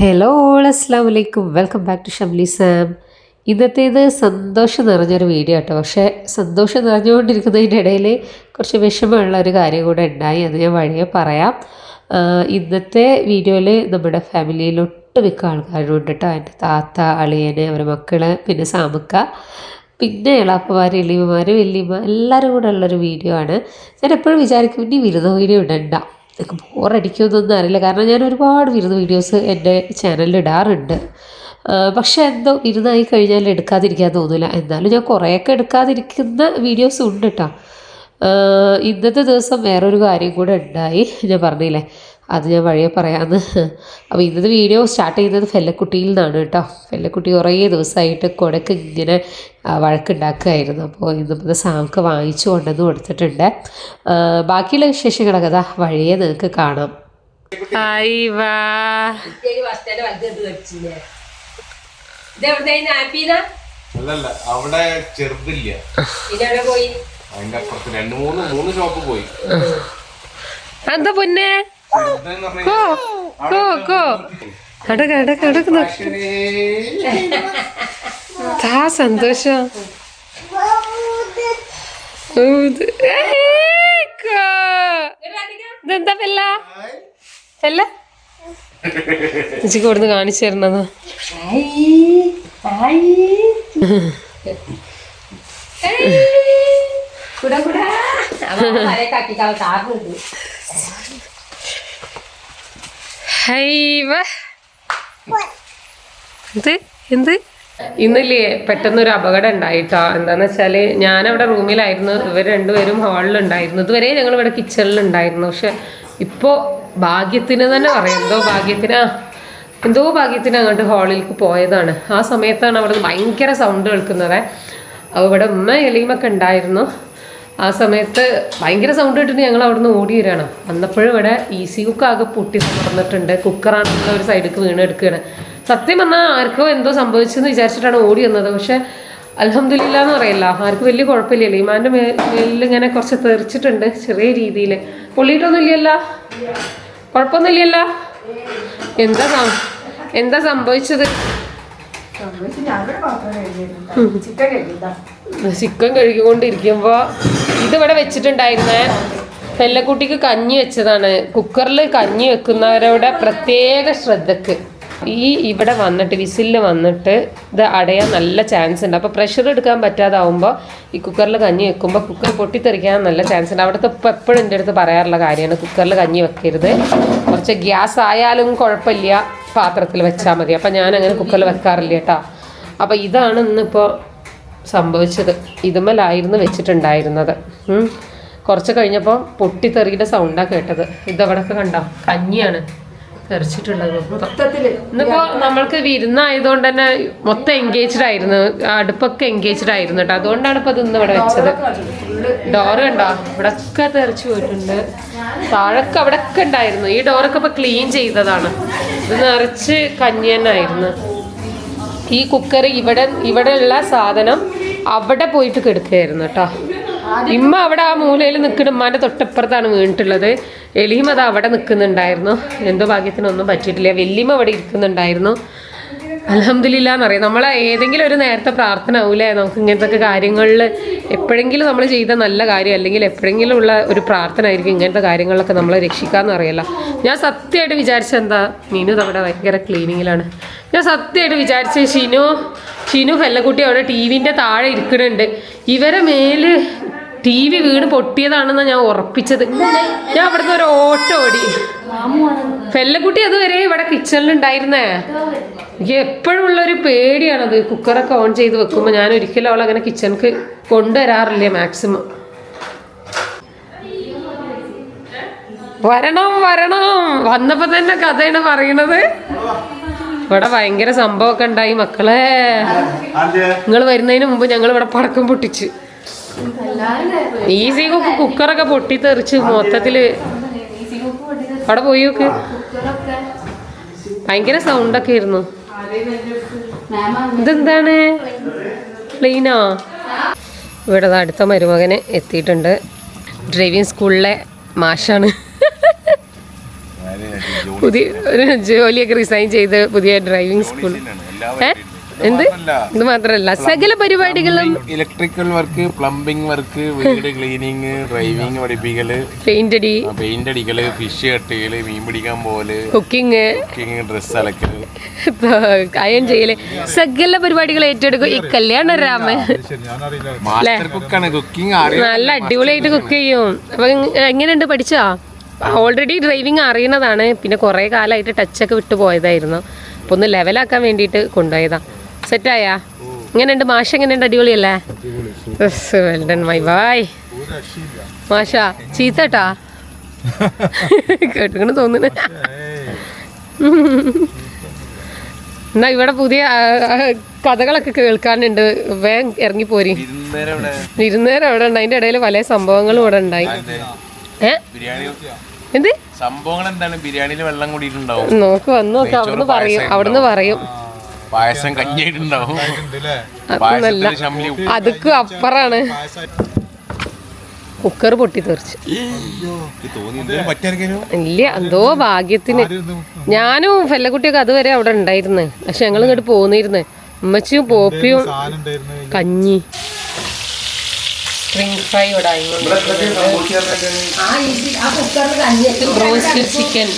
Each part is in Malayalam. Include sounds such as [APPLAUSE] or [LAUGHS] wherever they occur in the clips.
ഹലോ ഓൾ അസ്സാം വലൈക്കും welcome back to Shamli Sam ഇന്നത്തേത് സന്തോഷം നിറഞ്ഞൊരു വീഡിയോ കേട്ടോ പക്ഷേ സന്തോഷം നിറഞ്ഞുകൊണ്ടിരിക്കുന്നതിന്റെ ഇടയിൽ കുറച്ച് വിഷമമുള്ള ഒരു കാര്യം കൂടെ ഉണ്ടായി അത് ഞാൻ വഴിയെ പറയാം. ഇന്നത്തെ വീഡിയോയിൽ നമ്മുടെ ഫാമിലിയിൽ ഒട്ടുമിക്ക ആൾക്കാരുണ്ട് കേട്ടോ എന്റെ താത്ത അളിയന് അവരുടെ മക്കൾ പിന്നെ സാമുക്ക പിന്നെ ഇളാപ്പമാർ എളിയമ്മമാർ വലിയമ്മ എല്ലാവരും കൂടെ ഉള്ളൊരു വീഡിയോ ആണ്. ഞാൻ എപ്പോഴും വിചാരിക്കും ഇനി വിരുദ്ധ വീഡിയോ ഇടണ്ട. എനിക്ക് ബോറടിക്കുമെന്നൊന്നും അറിയില്ല. കാരണം ഞാൻ ഒരുപാട് വിരുന്ന് വീഡിയോസ് എന്റെ ചാനലിൽ ഇടാറുണ്ട്. പക്ഷേ എന്തോ ഇരുന്നായി കഴിഞ്ഞാൽ എടുക്കാതിരിക്കാൻ തോന്നില്ല എന്നാലും ഞാൻ കുറേയൊക്കെ എടുക്കാതിരിക്കുന്ന വീഡിയോസ് ഉണ്ട് കേട്ടോ ഇന്നത്തെ ദിവസം വേറൊരു കാര്യം കൂടെ ഉണ്ടായി. ഞാൻ പറഞ്ഞില്ലേ അത് ഞാൻ വഴിയെ പറയാമെന്ന് അപ്പോൾ ഇന്നത്തെ വീഡിയോ സ്റ്റാർട്ട് ചെയ്യുന്നത് ഫെല്ലക്കുട്ടിയിൽ നിന്നാണ് കേട്ടോ ഫെല്ലക്കുട്ടി കുറേ ദിവസമായിട്ട് കുടക്ക് ഇങ്ങനെ വഴക്കുണ്ടാക്കുകയായിരുന്നു. അപ്പോൾ ഇന്നിപ്പോൾ സാമുക്ക് വാങ്ങിച്ചു കൊണ്ടുവന്ന് കൊടുത്തിട്ടുണ്ട്. ബാക്കിയുള്ള വിശേഷങ്ങളൊക്കെ അതാ വഴിയെ നിങ്ങൾക്ക് കാണാം. അല്ലല്ല അവിടെ ചെറുതില്ല. അതിന്റെ അപ്പുറത്ത് രണ്ട് മൂന്ന് മൂന്ന് ഷോപ്പ് പോയി. എന്താ പൊന്നെ? പറഞ്ഞ് കോ കോ അടക്ക താ സന്തോഷം. ഇതെന്താ പെല്ല പെല്ല ചേച്ചിക്ക് കാണിച്ചു തരണത്. ഹൈവ എന്ത്? എന്ത്? ഇന്നില്ലേ പെട്ടെന്നൊരു അപകടം ഉണ്ടായിട്ടോ. എന്താന്ന് വെച്ചാൽ ഞാനവിടെ റൂമിലായിരുന്നു. ഇവർ രണ്ടുപേരും ഹാളിലുണ്ടായിരുന്നു. ഇതുവരെ ഞങ്ങൾ ഇവിടെ കിച്ചണിലുണ്ടായിരുന്നു. പക്ഷെ ഇപ്പോൾ ഭാഗ്യത്തിന് തന്നെ പറയാം. എന്തോ ഭാഗ്യത്തിനാ? എന്തോ ഭാഗ്യത്തിന് അങ്ങോട്ട് ഹാളിലേക്ക് പോയതാണ്. ആ സമയത്താണ് അവിടെ ഭയങ്കര സൗണ്ട് കേൾക്കുന്നത്. അപ്പോൾ ഇവിടെ ഉമ്മ എലിയുമൊക്കെ ഉണ്ടായിരുന്നു. ആ സമയത്ത് ഭയങ്കര സൗണ്ട് കേട്ടിട്ട് ഞങ്ങൾ അവിടുന്ന് ഓടി വരികയാണ്. വന്നപ്പോഴും ഇവിടെ ഈസി കുക്ക് ആകെ പൊട്ടി തുറന്നിട്ടുണ്ട് കുക്കറാണ് ഒരു സൈഡിലേക്ക് വീണ് എടുക്കുകയാണ് സത്യം പറഞ്ഞാൽ ആർക്കോ എന്തോ സംഭവിച്ചെന്ന് വിചാരിച്ചിട്ടാണ് ഓടി വന്നത്. പക്ഷെ അലഹമില്ല എന്ന് പറയില്ല ആർക്കും വലിയ കുഴപ്പമില്ലല്ലോ. ഇമാന്റെ മേലിൽ ഇങ്ങനെ കുറച്ച് തെറിച്ചിട്ടുണ്ട് ചെറിയ രീതിയിൽ പൊള്ളിയിട്ടൊന്നും കുഴപ്പമൊന്നുമില്ലല്ല എന്താ എന്താ സംഭവിച്ചത്? ചിക്കൻ കഴുകിക്കൊണ്ടിരിക്കുമ്പോൾ ഇതിവിടെ വെച്ചിട്ടുണ്ടായിരുന്നേ. പെല്ലക്കുട്ടിക്ക് കഞ്ഞി വെച്ചതാണ്. കുക്കറിൽ കഞ്ഞി വെക്കുന്നവരുടെ പ്രത്യേക ശ്രദ്ധക്ക്. ഈ ഇവിടെ വന്നിട്ട് വിസിലിൽ വന്നിട്ട് ഇത് അടയാൻ നല്ല ചാൻസ് ഉണ്ട്. അപ്പോൾ പ്രഷർ എടുക്കാൻ പറ്റാതാവുമ്പോൾ ഈ കുക്കറിൽ കഞ്ഞി വെക്കുമ്പോൾ കുക്കർ പൊട്ടിത്തെറിക്കാൻ നല്ല ചാൻസ് ഉണ്ട്. അവിടുത്തെ ഇപ്പോൾ എപ്പോഴും എന്റെ അടുത്ത് പറയാറുള്ള കാര്യമാണ് കുക്കറിൽ കഞ്ഞി വെക്കരുത്. കുറച്ച് ഗ്യാസ് ആയാലും കുഴപ്പമില്ല പാത്രത്തിൽ വെച്ചാൽ മതി. അപ്പം ഞാൻ അങ്ങനെ കുക്കറിൽ വെക്കാറില്ല കേട്ടോ. അപ്പോൾ ഇതാണ് ഇന്നിപ്പോൾ സംഭവിച്ചത്. ഇതുമലായിരുന്നു വെച്ചിട്ടുണ്ടായിരുന്നത്. കുറച്ച് കഴിഞ്ഞപ്പോൾ പൊട്ടിത്തെറിയുടെ സൗണ്ടാണ് കേട്ടത്. ഇതവിടെയൊക്കെ കണ്ടോ? കഞ്ഞിയാണ്. ഇന്നിപ്പോ നമ്മൾക്ക് വിരുന്നായതുകൊണ്ട് തന്നെ മൊത്തം എൻഗേജ്ഡ് ആയിരുന്നു. അടുപ്പൊക്കെ എൻഗേജ്ഡ് ആയിരുന്നു കേട്ടോ അതുകൊണ്ടാണ് ഇപ്പൊ ഇന്ന് ഇവിടെ വെച്ചത്. ഡോറ് കണ്ടോ? ഇവിടൊക്കെ തെറിച്ചു പോയിട്ടുണ്ട്. താഴൊക്കെ അവിടൊക്കെ ഉണ്ടായിരുന്നു. ഈ ഡോറൊക്കെ ഇപ്പൊ ക്ലീൻ ചെയ്തതാണ്. ഇത് നിറച്ച് കഞ്ഞി തന്നെ ആയിരുന്നു. ഈ കുക്കർ ഇവിടെ ഇവിടെ ഉള്ള സാധനം അവിടെ പോയിട്ട് കിടക്കുകയായിരുന്നു കേട്ടോ ഇമ്മ അവിടെ ആ മൂലയിൽ നിൽക്കുന്ന ഉമ്മാന്റെ തൊട്ടപ്പുറത്താണ് വീണിട്ടുള്ളത്. എലിയും അത് അവിടെ നിൽക്കുന്നുണ്ടായിരുന്നു. എന്തോ ഭാഗ്യത്തിനൊന്നും പറ്റിയിട്ടില്ല. വെല്ലിമ അവിടെ ഇരിക്കുന്നുണ്ടായിരുന്നു. അലഹമില്ലാന്നറിയാം നമ്മൾ ഏതെങ്കിലും ഒരു നേരത്തെ പ്രാർത്ഥന ആവൂലേ? നമുക്ക് ഇങ്ങനത്തെ കാര്യങ്ങളിൽ എപ്പോഴെങ്കിലും നമ്മൾ ചെയ്ത നല്ല കാര്യം അല്ലെങ്കിൽ എപ്പോഴെങ്കിലും ഉള്ള ഒരു പ്രാർത്ഥന ആയിരിക്കും ഇങ്ങനത്തെ കാര്യങ്ങളൊക്കെ നമ്മളെ രക്ഷിക്കാമെന്ന് അറിയില്ല. ഞാൻ സത്യമായിട്ട് വിചാരിച്ച എന്താ? മീനു അവിടെ ഭയങ്കര ക്ലീനിങ്ങിലാണ്. ഞാൻ സത്യമായിട്ട് വിചാരിച്ച ഷിനു ഷിനു ഫെല്ലക്കുട്ടി അവിടെ ടി വിന്റെ താഴെ ഇരിക്കുന്നുണ്ട്. ഇവരെ മേൽ ടി വി വീണ് പൊട്ടിയതാണെന്നാണ് ഞാൻ ഉറപ്പിച്ചത്. ഞാൻ അവിടുന്ന് ഒരു ഓട്ടോ ഓടി. ഫെല്ലക്കുട്ടി അതുവരെ ഇവിടെ കിച്ചണിലുണ്ടായിരുന്നേ? എനിക്ക് എപ്പോഴും ഉള്ളൊരു പേടിയാണത്. കുക്കറൊക്കെ ഓൺ ചെയ്ത് വെക്കുമ്പോൾ ഞാൻ ഒരിക്കലും അവളെ അങ്ങനെ കിച്ചണിക്ക് കൊണ്ടുവരാറില്ല മാക്സിമം. വരണം വരണം. വന്നപ്പോ തന്നെ കഥയാണ് പറയണത്. ഇവിടെ ഭയങ്കര സംഭവമൊക്കെ ഉണ്ടായി മക്കളെ. നിങ്ങൾ വരുന്നതിന് മുമ്പ് ഞങ്ങൾ ഇവിടെ പടക്കം പൊട്ടിച്ച്. ഈസി കുക്ക് കുക്കറൊക്കെ പൊട്ടിത്തെറിച്ച് മൊത്തത്തിൽ അവിടെ പോയി നോക്ക്. ഭയങ്കര സൗണ്ടൊക്കെ ആയിരുന്നു. ഇതെന്താണ്? ക്ലീനാ ഇവിടെ അടുത്ത മരുമകന് എത്തിയിട്ടുണ്ട്. ഡ്രൈവിംഗ് സ്കൂളിലെ മാഷാണ്. പുതിയ ഒരു ജോലിയൊക്കെ റിസൈൻ ചെയ്ത് പുതിയ ഡ്രൈവിംഗ് സ്കൂൾ ഏ? എന്ത്? ഇത് മാത്രമല്ല. സകല പരിപാടികളും ഇലക്ട്രിക്കൽ വർക്ക് പ്ലംബിംഗ് വർക്ക് വീട് ക്ലീനിങ് ഡ്രൈവിംഗ് പഠിപ്പിക്കൽ. പെയിന്റ് അടി. പെയിന്റ് അടിക്കൽ ഫിഷ് കട്ടുകൾ മീൻ പിടിക്കാൻ പോകൽ കുക്കിംഗ് കുക്കിംഗ് ഡ്രസ് അലക്കൽ. അയൺ ചെയ്യൽ. സകല പരിപാടികൾ ഏറ്റെടുക്കും. ഈ കല്യാണ അറിയാം നല്ല അടിപൊളിയായിട്ട് കുക്ക് ചെയ്യും. അപ്പൊ എങ്- എങ്ങനെയുണ്ട്? പഠിച്ചോ? ഓൾറെഡി ഡ്രൈവിംഗ് അറിയുന്നതാണ് പിന്നെ കുറേ കാലമായിട്ട് ടച്ചൊക്കെ വിട്ടു പോയതായിരുന്നു. അപ്പൊ ഒന്ന് ലെവലാക്കാൻ വേണ്ടിയിട്ട് കൊണ്ടുപോയതാ. സെറ്റായാ? ഇങ്ങനെയുണ്ട് മാഷ എങ്ങനെയുണ്ട്? അടിപൊളിയല്ലേ? വെൽ ഡൺ മൈ ബായ് മാഷ ചീത്തട്ടാ? [LAUGHS] കേട്ടിങ്ങനെ തോന്നുന്നു. [LAUGHS] എന്നാ ഇവിടെ പുതിയ കഥകളൊക്കെ കേൾക്കാനുണ്ട്. വേഗം ഇറങ്ങിപ്പോരി ഇരുന്നേരം അവിടെ ഉണ്ട്? അതിന്റെ ഇടയിൽ പല സംഭവങ്ങളും ഇവിടെ ഉണ്ടായി. ഏ? എന്ത്? സംഭവങ്ങൾ എന്താണ് ബിരിയാണിയിൽ വെള്ളം കൂടിയിട്ടുണ്ടാവും. നോക്ക് വന്ന് നോക്ക്. അവിടുന്ന് പറയും. അവിടുന്ന് പറയും. പായസം കഞ്ഞിട്ടുണ്ടാവും അതുക്കും അപ്പറാണ്. കുക്കർ പൊട്ടി തെറിച്ച് ഇല്ല എന്തോ ഭാഗ്യത്തിന്. ഞാനും ഫെല്ലക്കുട്ടിയൊക്കെ അതുവരെ അവിടെ ഉണ്ടായിരുന്നു. പക്ഷെ ഞങ്ങൾ ഇങ്ങോട്ട് പോന്നിരുന്നേ. ഉമ്മച്ചിയും പോപ്പിയും കഞ്ഞി. സ്പ്രിംഗ് ഫ്രൈ ഇവിടെ റോസ്റ്റഡ് ചിക്കൻ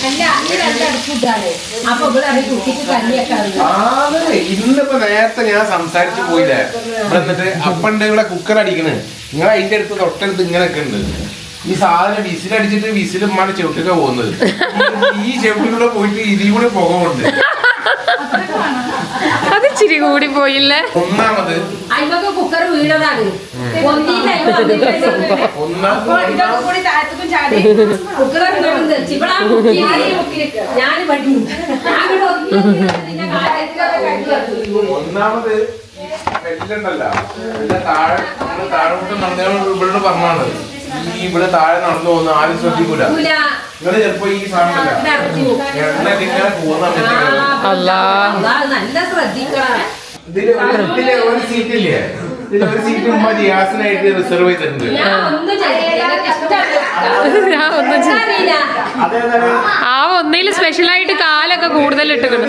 ഇന്നിപ്പോ നേരത്തെ ഞാൻ സംസാരിച്ചു പോയില്ലേ? ഇവിടെ എന്നിട്ട് അപ്പണ്ട് ഇവിടെ കുക്കർ അടിക്കണേ. നിങ്ങൾ അതിന്റെ അടുത്ത് തൊട്ടടുത്ത് ഇങ്ങനെയൊക്കെ ഉണ്ട്. ഈ സാധനം വിസിലടിച്ചിട്ട് വിസിൽ ഉമ്മാടെ ചെവിട്ടൊക്കെ പോകുന്നത്. ഈ ചെവിട്ടിലൂടെ പോയിട്ട് ഇതിലൂടെ അത് ഇച്ചിരി കൂടി പോയില്ലേ? ഒന്നാമത് അയിമൊക്കെ കുക്കർ വീണതാണ്. ഒന്നാമത് താഴെ താഴോട്ട് പറഞ്ഞാണ് ഈ ഇവിടെ താഴെ നടന്നു പോകുന്ന ആരും ശ്രദ്ധിക്കൂല. നിങ്ങൾ ചിലപ്പോ ഈ സാധനം ഇതിൽ ഒരു- സീറ്റ് ഇല്ലേ? ഇതിൽ ഒരു സീറ്റ് ഉമ്മ ജിയാസിനായിട്ട് റിസർവ് ചെയ്തിട്ടുണ്ട്. ഞാൻ ഒന്നും ആ ഒന്നേൽ സ്പെഷ്യലായിട്ട് കാലൊക്കെ കൂടുതൽ ഇട്ടുകൊണ്ട്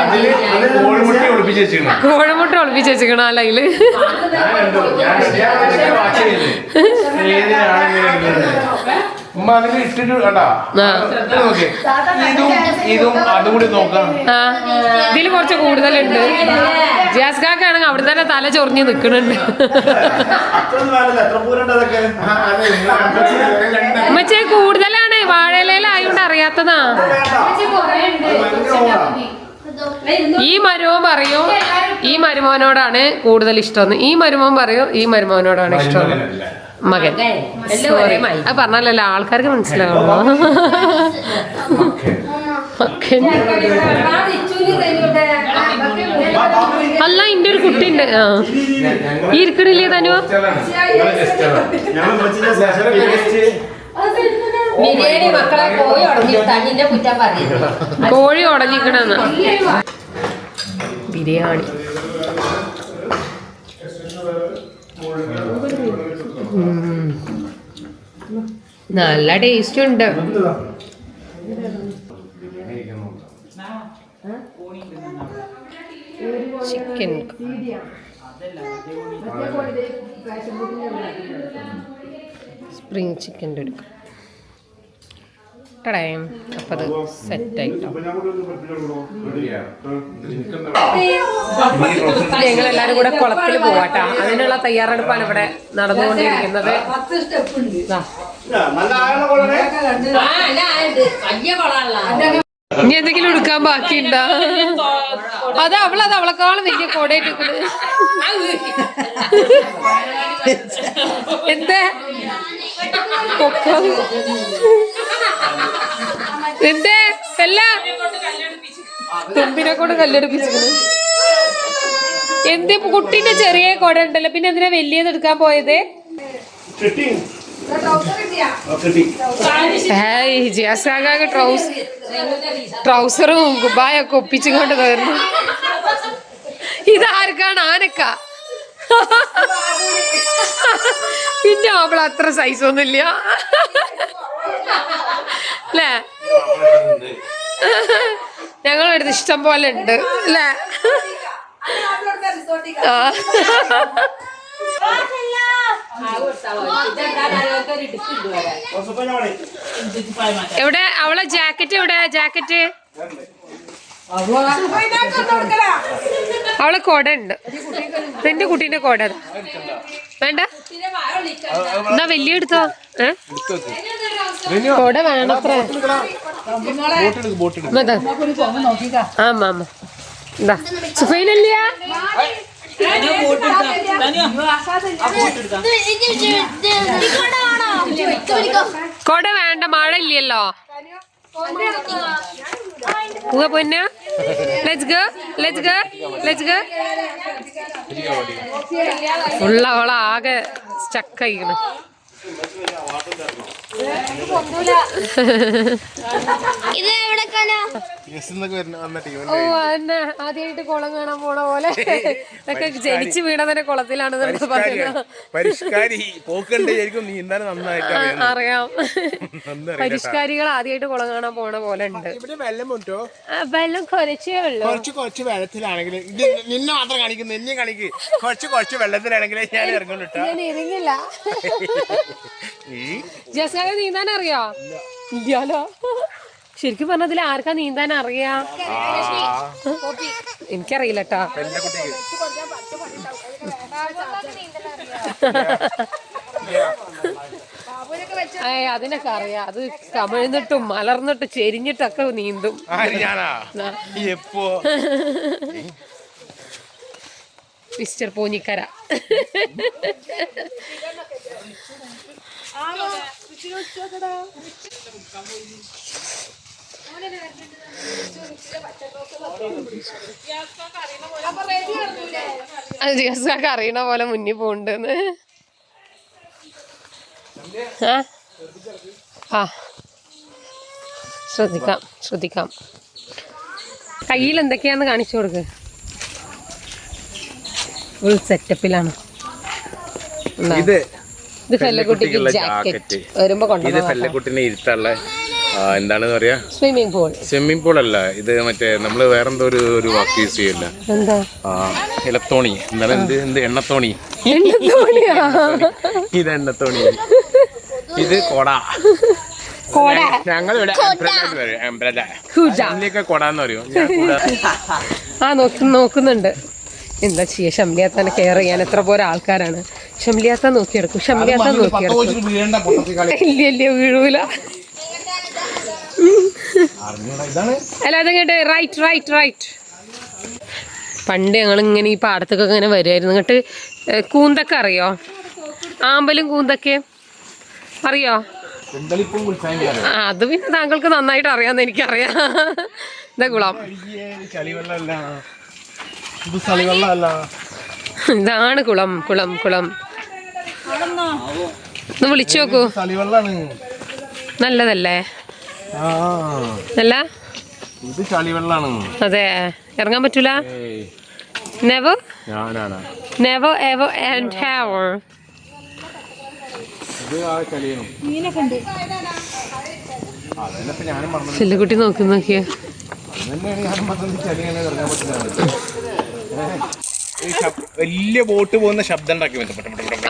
അതിൽ കോഴിമുട്ടി കോഴമുട്ട ഒളിപ്പിച്ച് വെച്ചിക്കണ ഞാൻ കണ്ടു ഞാൻ ഉമ്മ അതിൽ ഇട്ടിട്ട് കണ്ടാ? നോക്കിയേ ഇതും ഇതും അതും കൂടി നോക്കാം. ഇതിൽ കുറച്ച് കൂടുതലുണ്ട്. ജാസ്കാക്കാണെങ്കിൽ അവിടെ തന്നെ തല ചൊറിഞ്ഞ് നിക്കണുണ്ട്. മച്ചേ ഉമ്മച്ചേ കൂടുതലാണ്. വാഴയിലായോണ്ട് അറിയാത്തതാ. ഈ മരുമോൻ പറയും ഈ മരുമോനോടാണ് കൂടുതൽ ഇഷ്ടം ഈ മരുമോൻ പറയും ഈ മരുമോനോടാണ് ഇഷ്ടം. മകൻ. അത് പറഞ്ഞാലല്ലോ ആൾക്കാർക്ക് മനസ്സിലാവുള്ളൂ. മകൻ. അല്ല ഇന്റെ ഒരു കുട്ടിയുണ്ട്. ആ. ഞങ്ങൾ ഈ ഇരിക്കണില്ലേ തനു കോഴി ഉടഞ്ഞിക്കണെന്ന് ബിരിയാണി. നല്ല ടേസ്റ്റ് ഉണ്ട്. ചിക്കൻ സ്പ്രിങ് ചിക്കന്റെ എടുക്കാം. ടൈം അപ്പം അത് സെറ്റായിട്ടോ ഞങ്ങൾ എല്ലാവരും കൂടെ കുളത്തിൽ പോവാട്ടാ. അതിനുള്ള തയ്യാറെടുപ്പാണ് ഇവിടെ നടന്നുകൊണ്ടിരിക്കുന്നത്. ഇനി എന്തെങ്കിലും എടുക്കാൻ ബാക്കിയുണ്ടോ? അത് അവളത് അവളെക്കാളും വലിയ കോടയിട്ട് എന്തേ. എന്തേ? അല്ല തുമ്പിനെ കൊണ്ട് കല്ലെടുപ്പിച്ചത് എന്തേ? കുട്ടീന്റെ ചെറിയ കൊട ഉണ്ടല്ലോ. പിന്നെ എന്തിനാ വലിയത് എടുക്കാൻ പോയത്? ജിയാസാഗാഗ് ട്രൗസ് ട്രൗസറും കുബായൊക്കെ ഒപ്പിച്ചുകൊണ്ട് തീർന്നു ഇതാർക്കാണ് ആനക്ക? പിന്നെ അവൾ അത്ര സൈസ് ഒന്നുമില്ല അല്ലേ? ഞങ്ങളുടെ അടുത്ത് ഇഷ്ടം പോലെ ഉണ്ട്. അല്ലേ? ആ. എവിടെ? അവളെ ജാക്കറ്റ് എവിടെ? ജാക്കറ്റ്. അവളെ കൊട ഉണ്ട്. നിന്റെ കുട്ടീന്റെ കൊട. വേണ്ട? എന്നാ വലിയ എടുത്തോ? കൊട വേണത്ര. ആമാ ആമാ സുഫൈനല്ല കൊട വേണ്ട മഴ ഇല്ലല്ലോ. പോവാ പൊന്ന. Let's go let's go let's go ഉള്ള അവളാകെ സ്റ്റക്കായിക്കണ് ഇത് ആദ്യമായിട്ട് കുളം കാണാൻ പോണ പോലെ. ഇതൊക്കെ ജനിച്ചു വീണതിന്റെ കുളത്തിലാണ് അറിയാം. പരിഷ്കാരികൾ ആദ്യമായിട്ട് കുളം കാണാൻ പോണ പോലെ ഉണ്ട്. വെള്ളം കുറച്ചേ ഉള്ളൂ. കുറച്ച് കുറച്ച് വെള്ളത്തിലാണെങ്കിൽ നിന്നെ മാത്രം കാണിക്കും നിന്നെ കാണിക്ക്. കുറച്ച് കുറച്ച് വെള്ളത്തിലാണെങ്കിൽ ഞാൻ ഞാൻ ഇറങ്ങില്ല. ജസ്കാക നീന്താൻ അറിയോ ഇല്ലാലോ ശരിക്കും പറഞ്ഞതിൽ ആർക്കാ നീന്താൻ അറിയാ? എനിക്കറിയില്ല ഏ അതിനൊക്കെ അറിയാം. അത് കമിഴ്ന്നിട്ടും മലർന്നിട്ടും ചെരിഞ്ഞിട്ടൊക്കെ നീന്തും. എപ്പോ? മിസ്റ്റർ പൂഞ്ഞിക്കര. അറിയണ പോലെ മുന്നിൽ പോണ്ടെന്ന് ആ. ശ്രദ്ധിക്കാം ശ്രദ്ധിക്കാം. കയ്യിൽ എന്തൊക്കെയാന്ന് കാണിച്ചു കൊടുക്ക്. ഫുൾ സെറ്റപ്പിലാണ് ഇത് ഇത് ഫെല്ലക്കുട്ടിക്ക് ജാക്കറ്റ്. വരുമ്പോ ഇത് ഇരുത്താനുള്ള എന്താണെന്ന് പറയാ? സ്വിമ്മിംഗ് പൂൾ സ്വിമ്മിംഗ് പൂൾ അല്ല ഇത് മറ്റേ നമ്മൾ വേറെന്തോ ഒരു ഒരു വാക്ക് യൂസ് ചെയ്യില്ല. ഇലത്തോണി. എന്താണ് എന്ത് എന്ത് എണ്ണത്തോണി? [LAUGHS] ഇത് എണ്ണത്തോണി. ഇത് കൊട. പറയും [LAUGHS] ആ നോക്കി നോക്കുന്നുണ്ട്. എന്താ ചെയ്യാ? ഷംലിയാത്താനെ കെയർ ചെയ്യാൻ എത്ര പോലെ ആൾക്കാരാണ്. ഷംലിയാത്ത നോക്കിയെടുക്കും ഷംലിയാത്ത നോക്കിയെടുക്കും. ഇല്ല ഇല്ല വീഴൂല. അല്ല അതങ്ങോട്ട് റൈറ്റ് റൈറ്റ് റൈറ്റ് പണ്ട് ഞങ്ങൾ ഇങ്ങനെ ഈ പാടത്തൊക്കെ ഇങ്ങനെ വരുമായിരുന്നു എന്നിട്ട് കൂന്തൊക്കെ അറിയോ? ആമ്പലും കൂന്തൊക്കെ. അറിയോ? അത് പിന്നെ താങ്കൾക്ക് നന്നായിട്ട് അറിയാമെന്ന് എനിക്കറിയാം. ഇതാ ഇതാണ് കുളം കുളം കുളം. ഒന്ന് വിളിച്ചു നോക്കൂ. നല്ലതല്ലേ? ആ നല്ല ഇത് ചളിവെള്ളാണ്. അതെ. ഇറങ്ങാൻ പറ്റൂല? Never never ever and ever ഇത് ആ ചളിയാണ്. അതന്നെ ഇപ്പൊ ഞാനും പറഞ്ഞു ചെല്ലുകുട്ടി നോക്കി നോക്കിയേ. വലിയ ബോട്ട് പോകുന്ന ശബ്ദം ഉണ്ടാക്കി.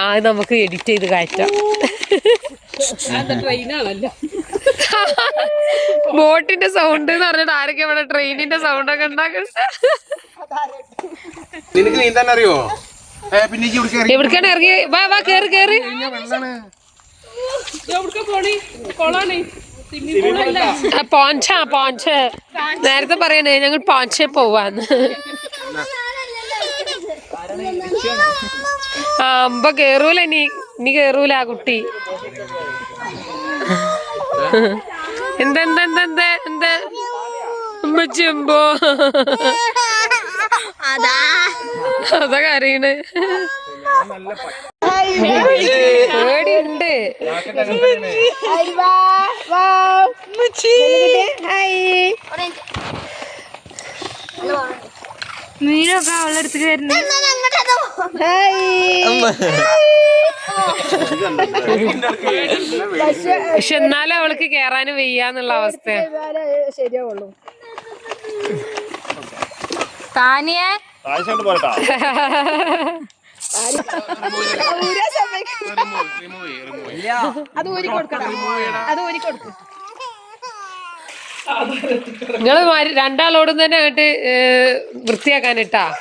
ആ ഇത് നമുക്ക് എഡിറ്റ് ചെയ്ത് കയറ്റാം ബോട്ടിന്റെ സൗണ്ട് എന്ന് പറഞ്ഞിട്ട് ആരൊക്കെ ഇവിടെ ട്രെയിനിന്റെ സൗണ്ട് ഒക്കെ നിനക്ക് നീന്താൻ അറിയോ? പിന്നെ എവിടേക്കാണ് ഇറങ്ങി? വാ വാ കേറി കേറി. പോഞ്ച പോഞ്ച നേരത്തെ പറയണേ ഞങ്ങൾ പോഞ്ചേ പോവാന്ന്. ആ അമ്പ കേറൂല നീ നീ കേറൂല ആ കുട്ടി. എന്തെന്തെന്തെന്ത് എന്ത് അമ്മച്ചെമ്പോ അതാ. കരയണ്. പേടിയുണ്ട്. മീനൊക്കെ അവളുടെ അടുത്തേക്ക് വരുന്നത് പക്ഷെ എന്നാലും അവൾക്ക് കേറാനും വയ്യാന്നുള്ള അവസ്ഥ താനിയെ? ആവശ്യമായിട്ട് പോരട്ടാ. നിങ്ങൾ മാരി- രണ്ടാളോടും തന്നെ അങ്ങോട്ട് വൃത്തിയാക്കാനിട്ടാ?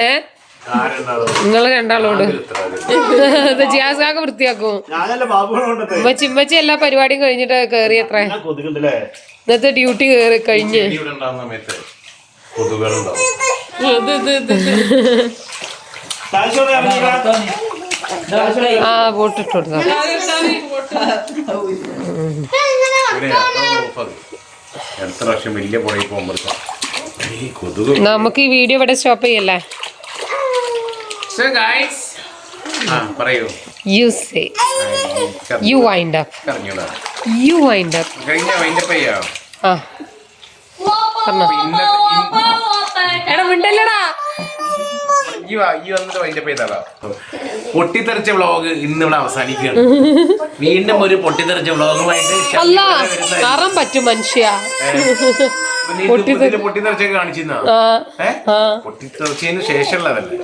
ഏ? നിങ്ങൾ രണ്ടാളോട്. ജിയാസാക്ക് വൃത്തിയാക്കും. ഉമ്മച്ചി ഉമ്മച്ചി എല്ലാ പരിപാടിയും കഴിഞ്ഞിട്ട് കേറി എത്ര? ഇന്നത്തെ ഡ്യൂട്ടി കേറി കഴിഞ്ഞ്. ആ വോട്ടിട്ടു കൊടുക്കാം അടുത്ത പ്രാവശ്യം വലിയ പുഴയിൽ പോകുമ്പോൾ കൊതുക് നമുക്ക് ഈ വീഡിയോ ഇവിടെ സ്റ്റോപ്പ് ചെയ്യല്ലേ? പറയൂ. You say you wind up അറിഞ്ഞൂടാ യു വൈൻഡ് അപ്പ് കഴിഞ്ഞ വൈൻഡപ്പ് ചെയ്യാം. ആ. പറഞ്ഞോ എടാ മിണ്ടല്ലടാ? ഈ വാ, ഈ വന്നിട്ട് വൈൻഡപ്പ് ചെയ്താളാ പൊട്ടിത്തെറിച്ച വ്ളോഗ് ഇന്ന് ഇവിടെ അവസാനിക്കുകയാണ്. വീണ്ടും ഒരു പൊട്ടിത്തെറിച്ച വ്ളോഗുമായിട്ട് അല്ല പറ്റും മനുഷ്യ. പൊട്ടിത്തെറിച്ചൊക്കെ കാണിച്ചിരുന്ന? പൊട്ടിത്തെറിച്ചതിന് ശേഷമുള്ളതല്ലേ?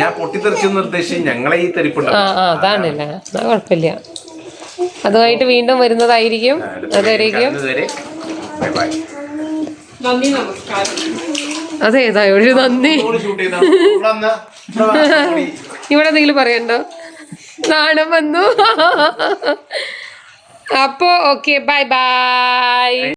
ഞാൻ പൊട്ടിത്തെറിച്ചെന്ന് ഉദ്ദേശിച്ച് ഞങ്ങളെ ഈ ആ ആ അതാണല്ലേ എന്നാ കുഴപ്പമില്ല. അതുമായിട്ട് വീണ്ടും വരുന്നതായിരിക്കും. അതുവരേക്കും. നന്ദി ബൈ ബൈ അതേതാ ഒരു നന്ദി. ഇവിടെ എന്തെങ്കിലും പറയണ്ടോ? നാണം വന്നു. അപ്പോ ഓക്കെ ബൈ ബൈ